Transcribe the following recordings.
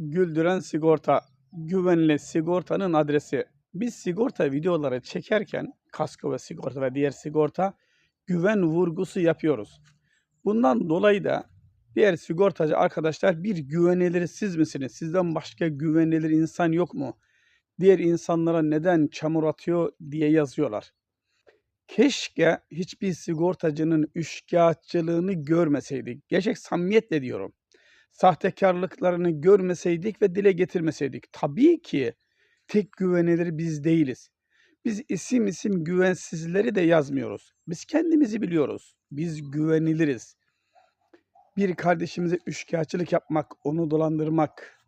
Güldüren Sigorta, güvenli sigortanın adresi. Biz sigorta videoları çekerken kasko ve sigorta ve diğer sigorta güven vurgusu yapıyoruz. Bundan dolayı da diğer sigortacı arkadaşlar bir güvenilir siz misiniz? Sizden başka güvenilir insan yok mu? Diğer insanlara neden çamur atıyor diye yazıyorlar. Keşke hiçbir sigortacının üçkağıtçılığını görmeseydik. Gerçek samimiyetle diyorum. Sahtekarlıklarını görmeseydik ve dile getirmeseydik. Tabii ki tek güvenilir biz değiliz. Biz isim isim güvensizleri de yazmıyoruz. Biz kendimizi biliyoruz. Biz güveniliriz. Bir kardeşimize üçkağıtçılık yapmak, onu dolandırmak,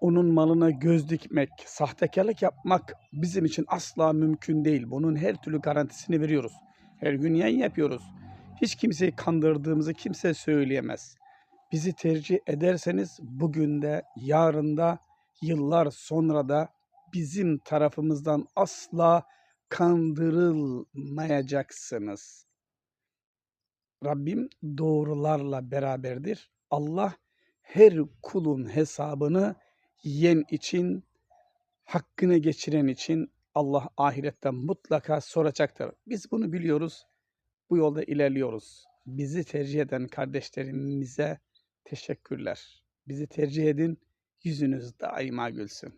onun malına göz dikmek, sahtekarlık yapmak bizim için asla mümkün değil. Bunun her türlü garantisini veriyoruz. Her gün yayın yapıyoruz. Hiç kimseyi kandırdığımızı kimse söyleyemez. Bizi tercih ederseniz bugün de, yarın yıllar sonra da bizim tarafımızdan asla kandırılmayacaksınız. Rabbim doğrularla beraberdir. Allah her kulun hesabını yiyen için, hakkını geçiren için Allah ahiretten mutlaka soracaktır. Biz bunu biliyoruz. Bu yolda ilerliyoruz. Bizi tercih eden kardeşlerimize teşekkürler. Bizi tercih edin. Yüzünüz daima gülsün.